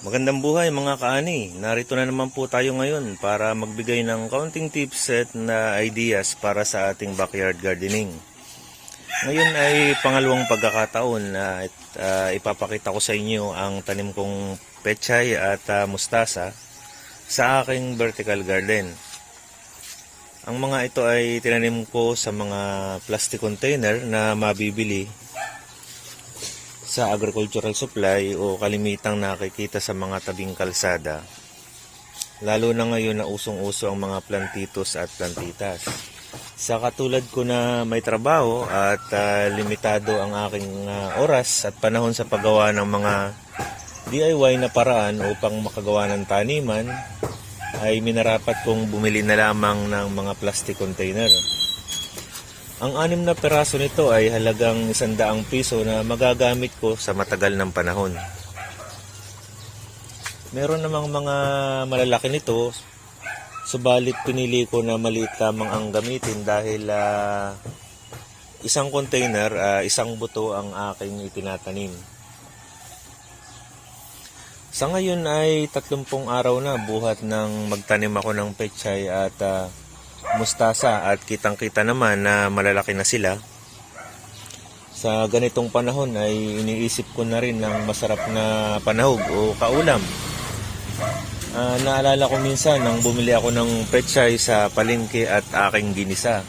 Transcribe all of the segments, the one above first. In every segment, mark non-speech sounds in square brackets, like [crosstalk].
Magandang buhay mga kaani. Narito na naman po tayo ngayon para magbigay ng counting tips at na ideas para sa ating backyard gardening. Ngayon ay pangalawang pagkakataon na uh, ipapakita ko sa inyo ang tanim kong pechay at uh, mustasa sa aking vertical garden. Ang mga ito ay tinanim ko sa mga plastic container na mabibili sa agricultural supply o kalimitang nakikita sa mga tabing kalsada. Lalo na ngayon na usong-uso ang mga plantitos at plantitas. Sa katulad ko na may trabaho at ah, limitado ang aking ah, oras at panahon sa paggawa ng mga DIY na paraan upang makagawa ng taniman, ay minarapat kong bumili na lamang ng mga plastic container. Ang anim na peraso nito ay halagang isandaang piso na magagamit ko sa matagal ng panahon. Meron namang mga malalaki nito, subalit pinili ko na maliit lamang ang gamitin dahil ah, isang container, ah, isang buto ang aking itinatanim. Sa ngayon ay 30 araw na buhat ng magtanim ako ng pechay at ah, mustasa at kitang-kita naman na malalaki na sila. Sa ganitong panahon ay iniisip ko na rin ng masarap na panahog o kaulam. Ah, naalala ko minsan nang bumili ako ng pechay sa palengke at aking ginisa.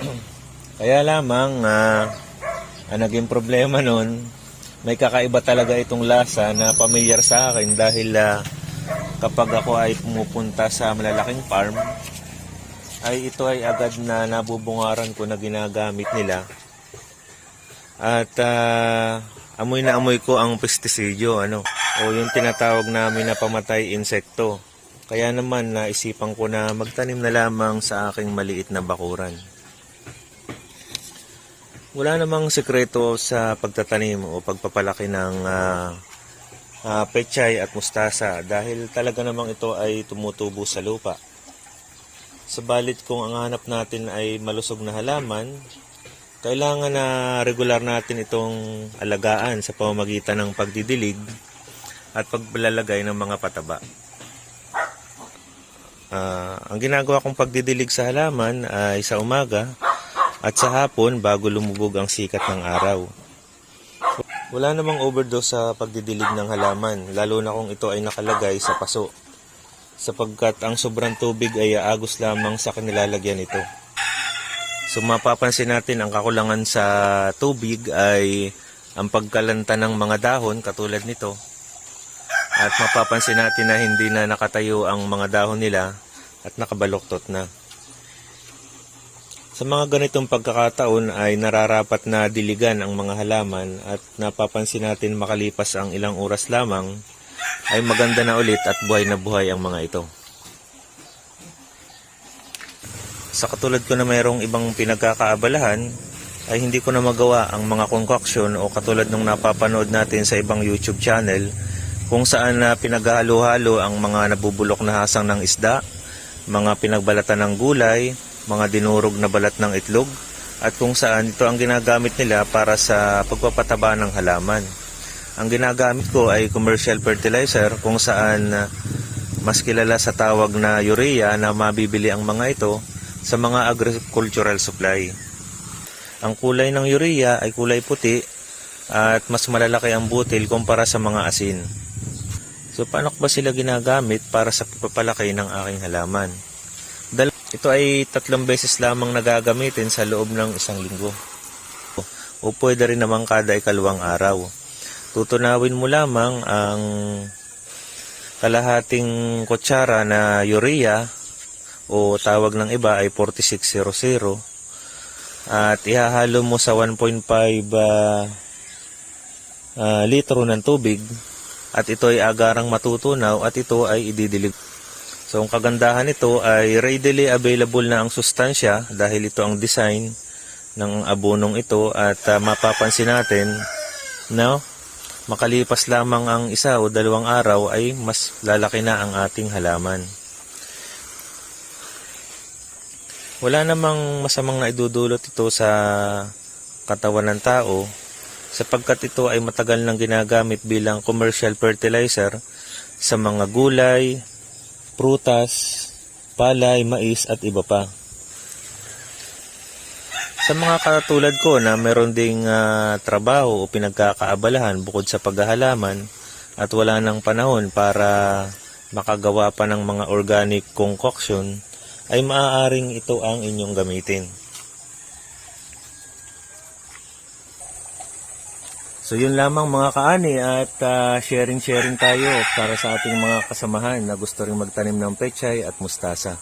[clears throat] Kaya lamang ah, ang naging problema nun, may kakaiba talaga itong lasa na pamilyar sa akin dahil ah, kapag ako ay pumupunta sa malalaking farm, ay ito ay agad na nabubungaran ko na ginagamit nila. At ah, amoy na amoy ko ang pestisidyo, ano, o yung tinatawag namin na pamatay insekto. Kaya naman naisipan ko na magtanim na lamang sa aking maliit na bakuran. Wala namang sekreto sa pagtatanim o pagpapalaki ng ah, ah, pechay at mustasa dahil talaga namang ito ay tumutubo sa lupa. Sabalit kung ang hanap natin ay malusog na halaman, kailangan na regular natin itong alagaan sa pamamagitan ng pagdidilig at paglalagay ng mga pataba. Ah, ang ginagawa kong pagdidilig sa halaman ay sa umaga at sa hapon bago lumubog ang sikat ng araw. Wala namang overdose sa pagdidilig ng halaman, lalo na kung ito ay nakalagay sa paso, sapagkat ang sobrang tubig ay aagos lamang sa kanilalagyan nito. So mapapansin natin ang kakulangan sa tubig ay ang pagkalanta ng mga dahon katulad nito. At mapapansin natin na hindi na nakatayo ang mga dahon nila at nakabaluktot na. Sa mga ganitong pagkakataon ay nararapat na diligan ang mga halaman at napapansin natin makalipas ang ilang oras lamang ay maganda na ulit at buhay na buhay ang mga ito. Sa katulad ko na mayroong ibang pinagkakaabalahan ay hindi ko na magawa ang mga concoction o katulad nung napapanood natin sa ibang YouTube channel kung saan na pinaghalo-halo ang mga nabubulok na hasang ng isda, mga pinagbalatan ng gulay, mga dinurog na balat ng itlog, at kung saan ito ang ginagamit nila para sa pagpapataba ng halaman. Ang ginagamit ko ay commercial fertilizer kung saan uh, mas kilala sa tawag na urea na mabibili ang mga ito sa mga agricultural supply. Ang kulay ng urea ay kulay puti at mas malalaki ang butil kumpara sa mga asin. So paano ba sila ginagamit para sa pagpapalaki ng aking halaman? Ito ay tatlong beses lamang nagagamitin sa loob ng isang linggo. O pwede rin naman kada ikalawang araw. Tutunawin mo lamang ang kalahating kutsara na urea o tawag ng iba ay 4600 at ihahalo mo sa 1.5 ah, ah, litro ng tubig at ito ay agarang matutunaw at ito ay ididilig. So ang kagandahan nito ay readily available na ang sustansya dahil ito ang design ng abonong ito at ah, mapapansin natin no makalipas lamang ang isa o dalawang araw ay mas lalaki na ang ating halaman. Wala namang masamang naidudulot ito sa katawan ng tao sapagkat ito ay matagal nang ginagamit bilang commercial fertilizer sa mga gulay, prutas, palay, mais at iba pa. Sa mga katulad ko na meron ding ah, trabaho o pinagkakaabalahan bukod sa paghahalaman at wala ng panahon para makagawa pa ng mga organic concoction, ay maaaring ito ang inyong gamitin. So yun lamang mga kaani at ah, sharing-sharing tayo para sa ating mga kasamahan na gusto rin magtanim ng pechay at mustasa.